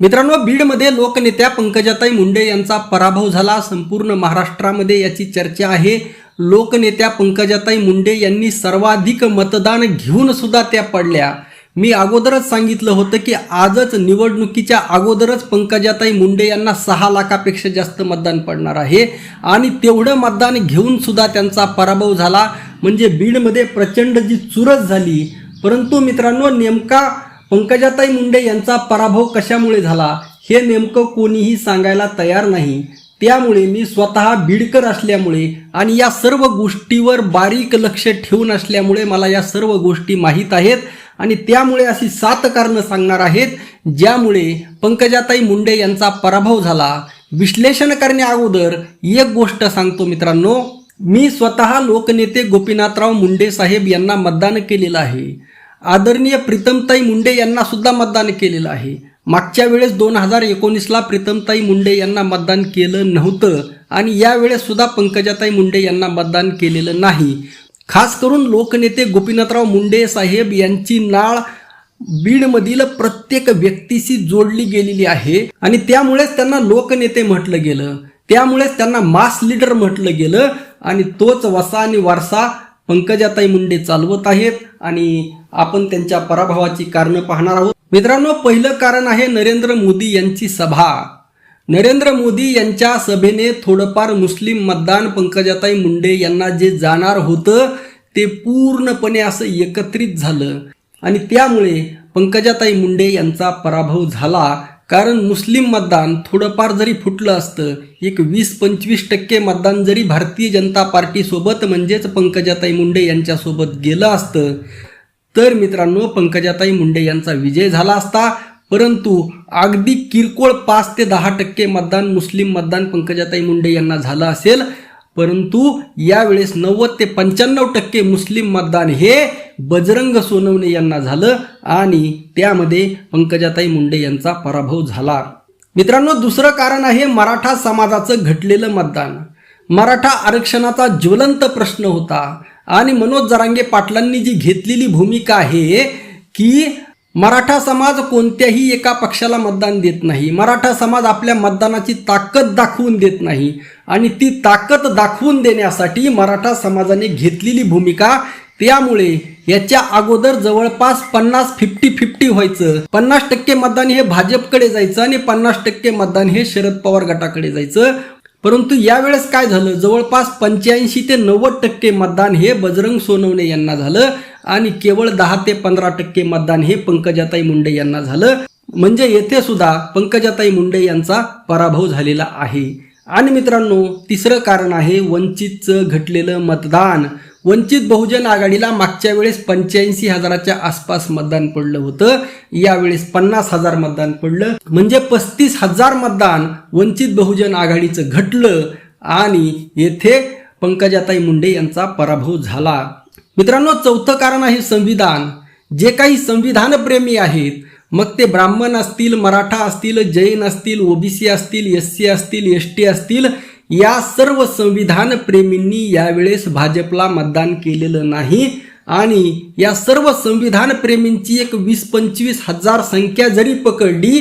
मित्रांनो बीडमध्ये लोकनेत्या पंकजाताई मुंडे यांचा पराभव झाला. संपूर्ण महाराष्ट्रामध्ये याची चर्चा आहे. लोकनेत्या पंकजाताई मुंडे यांनी सर्वाधिक मतदान घेऊन सुद्धा त्या पडल्या. मी अगोदरच सांगितलं होतं की आजच निवडणुकीच्या अगोदरच पंकजाताई मुंडे यांना सहा लाखापेक्षा जास्त मतदान पडणार आहे. आणि तेवढं मतदान घेऊन सुद्धा त्यांचा पराभव झाला. म्हणजे बीडमध्ये प्रचंड जी चुरस झाली. परंतु मित्रांनो नेमका पंकजाताई मुंडे यांचा पराभव कशामुळे झाला हे नेमकं कोणीही सांगायला तयार नाही. त्यामुळे मी स्वतः बीडकर असल्यामुळे आणि या सर्व गोष्टीवर बारीक लक्ष ठेवून असल्यामुळे मला या सर्व गोष्टी माहीत आहेत आणि त्यामुळे अशी सात कारणं सांगणार आहेत ज्यामुळे पंकजाताई मुंडे यांचा पराभव झाला. विश्लेषण करण्या अगोदर एक गोष्ट सांगतो मित्रांनो मी स्वतः लोकनेते गोपीनाथराव मुंडे साहेब यांना मतदान केलेलं आहे. आदरणीय प्रीतमताई मुंडे यांना सुद्धा मतदान केलेलं आहे. मागच्या वेळेस दोन हजार एकोणीसला प्रीतमताई मुंडे यांना मतदान केलं नव्हतं आणि यावेळेस सुद्धा पंकजाताई मुंडे यांना मतदान केलेलं नाही. खास करून लोकनेते गोपीनाथराव मुंडे साहेब यांची नाळ बीडमधील प्रत्येक व्यक्तीशी जोडली गेलेली आहे आणि त्यामुळेच त्यांना लोकनेते म्हटलं गेलं. त्यामुळेच त्यांना मास लीडर म्हटलं गेलं आणि तोच वसा आणि वारसा पंकजाताई मुंडे चालवत आहेत आणि आपण त्यांच्या पराभवाची कारणं पाहणार आहोत. मित्रांनो पहिलं कारण आहे नरेंद्र मोदी यांची सभा. नरेंद्र मोदी यांच्या सभेने थोडंफार मुस्लिम मतदान पंकजाताई मुंडे यांना जे जाणार होतं ते पूर्णपणे असं एकत्रित झालं. आणि त्यामुळे पंकजाताई मुंडे यांचा पराभव झाला. कारण मुस्लिम मतदान थोडंफार जरी फुटलं असतं एक वीस पंचवीस टक्के मतदान जरी भारतीय जनता पार्टीसोबत म्हणजेच पंकजाताई मुंडे यांच्यासोबत गेलं असतं तर मित्रांनो पंकजाताई मुंडे यांचा विजय झाला असता परंतु अगदी किरकोळ पाच ते दहा टक्के मतदान मुस्लिम मतदान पंकजाताई मुंडे यांना झालं असेल परंतु यावेळेस नव्वद ते पंच्याण्णव टक्के मुस्लिम मतदान हे बजरंग सोनवणे यांना झालं आणि त्यामध्ये पंकजाताई मुंडे यांचा पराभव झाला. मित्रांनो दुसरं कारण आहे मराठा समाजाचं घटलेलं मतदान. मराठा आरक्षणाचा ज्वलंत प्रश्न होता आणि मनोज जरांगे पाटलांनी जी घेतलेली भूमिका आहे की मराठा समाज कोणत्याही एका पक्षाला मतदान देत नाही. मराठा समाज आपल्या मतदानाची ताकद दाखवून देत नाही. आणि ती ताकद दाखवून देण्यासाठी मराठा समाजाने घेतलेली भूमिका त्यामुळे याच्या अगोदर जवळपास पन्नास फिफ्टी फिफ्टी व्हायचं. पन्नास टक्के मतदान हे भाजपकडे जायचं आणि पन्नास टक्के मतदान हे शरद पवार गटाकडे जायचं. परंतु यावेळेस काय झालं? जवळपास पंच्याऐंशी ते नव्वद टक्के मतदान हे बजरंग सोनवणे यांना झालं आणि केवळ दहा ते पंधरा टक्के मतदान हे पंकजाताई मुंडे यांना झालं. म्हणजे येथे सुद्धा पंकजाताई मुंडे यांचा पराभव झालेला आहे. आणि मित्रांनो तिसरं कारण आहे वंचितचं घटलेलं मतदान. वंचित बहुजन आघाडीला मागच्या वेळेस पंच्याऐंशी हजाराच्या आसपास मतदान पडलं होतं. यावेळेस पन्नास हजार मतदान पडलं. म्हणजे पस्तीस हजार मतदान वंचित बहुजन आघाडीचं घटलं आणि येथे पंकजाताई मुंडे यांचा पराभव झाला. मित्रांनो चौथं कारण आहे संविधान. जे काही संविधानप्रेमी आहेत मग ते ब्राह्मण असतील मराठा असतील जैन असतील ओबीसी असतील एस सी असतील एस टी असतील या सर्व संविधान प्रेमींनी यावेळेस भाजपला मतदान केलेलं नाही. आणि या सर्व संविधान प्रेमींची एक वीस पंचवीस हजार संख्या जरी पकडली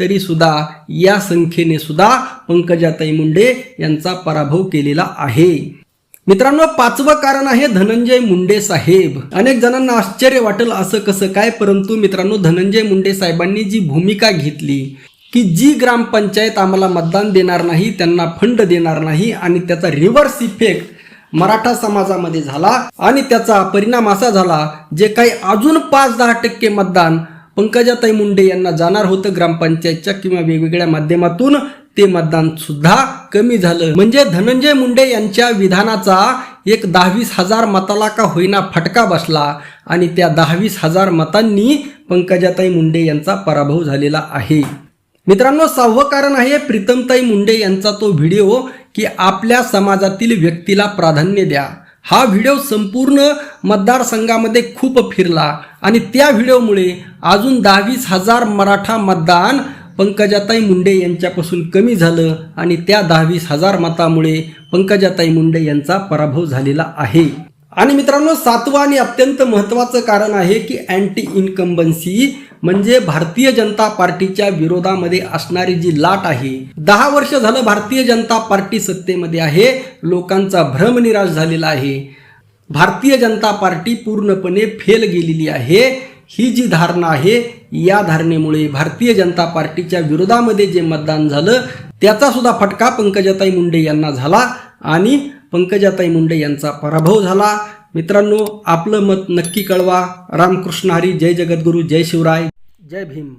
तरी सुद्धा या संख्येने सुद्धा पंकजाताई मुंडे यांचा पराभव केलेला आहे. मित्रांनो पाचवं कारण आहे धनंजय मुंडे साहेब. अनेक जणांना आश्चर्य वाटेल असं कसं काय परंतु मित्रांनो धनंजय मुंडे साहेबांनी जी भूमिका घेतली की जी ग्रामपंचायत आम्हाला मतदान देणार नाही त्यांना फंड देणार नाही आणि त्याचा रिव्हर्स इफेक्ट मराठा समाजामध्ये झाला आणि त्याचा परिणाम असा झाला जे काही अजून पाच दहा टक्के मतदान पंकजाताई मुंडे यांना जाणार होतं ग्रामपंचायतच्या किंवा वेगवेगळ्या माध्यमातून ते मतदान सुद्धा कमी झालं. म्हणजे धनंजय मुंडे यांच्या विधानाचा एक दहावीस हजार मताला का होईना फटका बसला आणि त्या दहावीस हजार मतांनी पंकजाताई मुंडे यांचा पराभव झालेला आहे. मित्रांनो सहावं कारण आहे प्रीतमताई मुंडे यांचा तो व्हिडिओ की आपल्या समाजातील व्यक्तीला प्राधान्य द्या. हा व्हिडिओ संपूर्ण मतदारसंघामध्ये खूप फिरला आणि त्या व्हिडिओमुळे अजून दहावीस हजार मराठा मतदान पंकजाताई मुंडे यांच्यापासून कमी झालं आणि त्या दहावीस हजार मतामुळे पंकजाताई मुंडे यांचा पराभव झालेला आहे. आणि मित्रांनो सातवं आणि अत्यंत महत्त्वाचं कारण आहे की अँटी इन्कम्बन्सी म्हणजे भारतीय जनता पार्टीच्या विरोधामध्ये असणारी जी लाट आहे दहा वर्ष झालं भारतीय जनता पार्टी सत्तेमध्ये आहे लोकांचा भ्रमनिराश झालेला आहे. भारतीय जनता पार्टी पूर्णपणे फेल गेलेली आहे. ही जी धारणा आहे या धारणेमुळे भारतीय जनता पार्टीच्या विरोधामध्ये जे मतदान झालं त्याचा सुद्धा फटका पंकजाताई मुंडे यांना झाला आणि पंकजाताई मुंडे यांचा पराभव झाला. मित्रांनो आपलं मत नक्की कळवा. रामकृष्ण हरी जय जगद्गुरू जय शिवराय जय भीम.